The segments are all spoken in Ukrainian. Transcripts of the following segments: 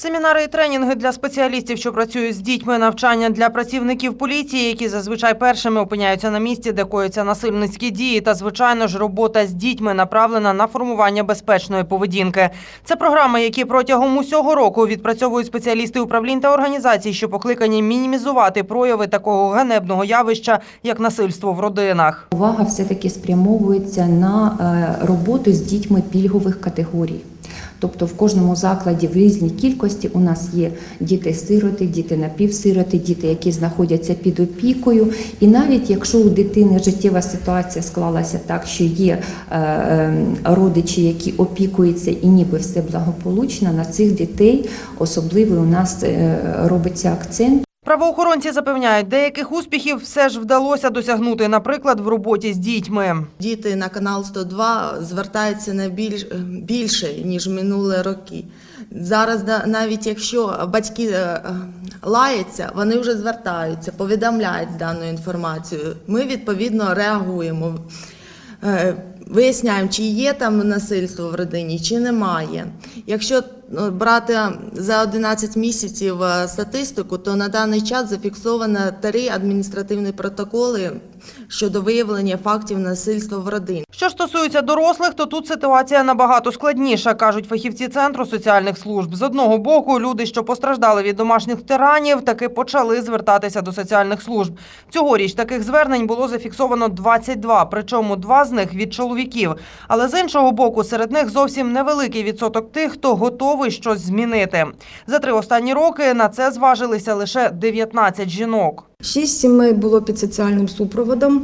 Семінари і тренінги для спеціалістів, що працюють з дітьми, навчання для працівників поліції, які зазвичай першими опиняються на місці, де кояться насильницькі дії, та звичайно ж робота з дітьми направлена на формування безпечної поведінки. Це програми, які протягом усього року відпрацьовують спеціалісти управлінь та організацій, що покликані мінімізувати прояви такого ганебного явища, як насильство в родинах. Увага все-таки спрямовується на е, роботу з дітьми пільгових категорій. Тобто в кожному закладі в різній кількості у нас є діти-сироти, діти напівсироти, діти, які знаходяться під опікою. І навіть якщо у дитини життєва ситуація склалася так, що є е, е, родичі, які опікуються, і ніби все благополучно, на цих дітей особливий у нас е, робиться акцент. Правоохоронці запевняють, деяких успіхів все ж вдалося досягнути, наприклад, в роботі з дітьми. Діти на канал 102 звертаються на більш, більше, ніж минулі роки. Зараз навіть якщо батьки е, е, лаються, вони вже звертаються, повідомляють дану інформацію. Ми відповідно реагуємо. Е, Виясняємо, чи є там насильство в родині, чи немає. Якщо ну, брати за 11 місяців е, статистику, то на даний час зафіксовано три адміністративні протоколи щодо виявлення фактів насильства в родині. Що стосується дорослих, то тут ситуація набагато складніша, кажуть фахівці центру соціальних служб. З одного боку, люди, що постраждали від домашніх тиранів, таки почали звертатися до соціальних служб. Цьогоріч таких звернень було зафіксовано 22, причому два з них від чоловіків. Але з іншого боку, серед них зовсім невеликий відсоток тих, хто готовий щось змінити. За три останні роки на це зважилися лише 19 жінок. Шість сімей було під соціальним супроводом.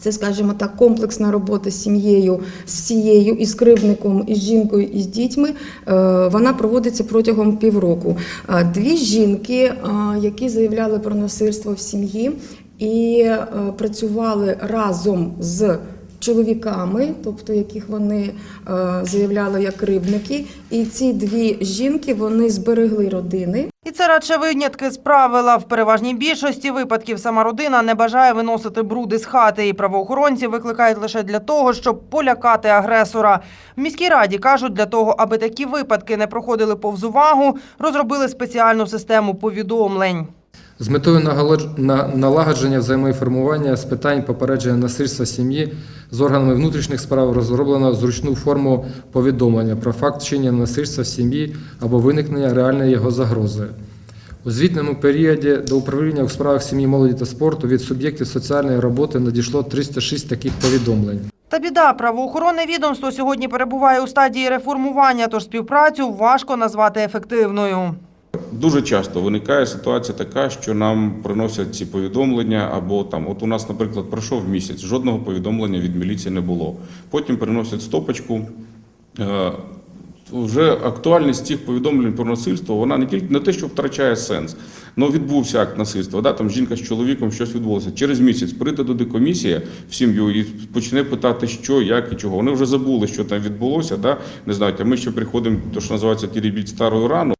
Це, скажімо так, комплексна робота з сім'єю, з всією, і з кривдником, і жінкою, і з дітьми. Е, Вона проводиться протягом півроку. Е, Дві жінки, е, які заявляли про насильство в сім'ї і працювали разом з чоловіками, тобто яких вони е, заявляли як кривдники. І ці дві жінки вони зберегли родини. І це радше винятки з правила. В переважній більшості випадків сама родина не бажає виносити бруди з хати, і правоохоронці викликають лише для того, щоб полякати агресора. В міській раді кажуть, для того, аби такі випадки не проходили повз увагу, розробили спеціальну систему повідомлень. З метою налагодження взаємоінформування з питань попередження насильства сім'ї з органами внутрішніх справ розроблено зручну форму повідомлення про факт чинення насильства в сім'ї або виникнення реальної його загрози. У звітному періоді до управління у справах сім'ї, молоді та спорту від суб'єктів соціальної роботи надійшло 306 таких повідомлень. Та біда, правоохоронне відомство сьогодні перебуває у стадії реформування, тож співпрацю важко назвати ефективною. Дуже часто виникає ситуація така, що нам приносять ці повідомлення, або там, от у нас, наприклад, пройшов місяць, жодного повідомлення від міліції не було. Потім приносять стопочку. Е, Вже актуальність цих повідомлень про насильство, вона не тільки не те, що втрачає сенс, але відбувся акт насильства. Да? Там жінка з чоловіком щось відбулося. Через місяць прийде туди комісія в сім'ю і почне питати, що, як і чого. Вони вже забули, що там відбулося. Да? Не знають, а ми ще приходимо, то що називається теребіть стару рану.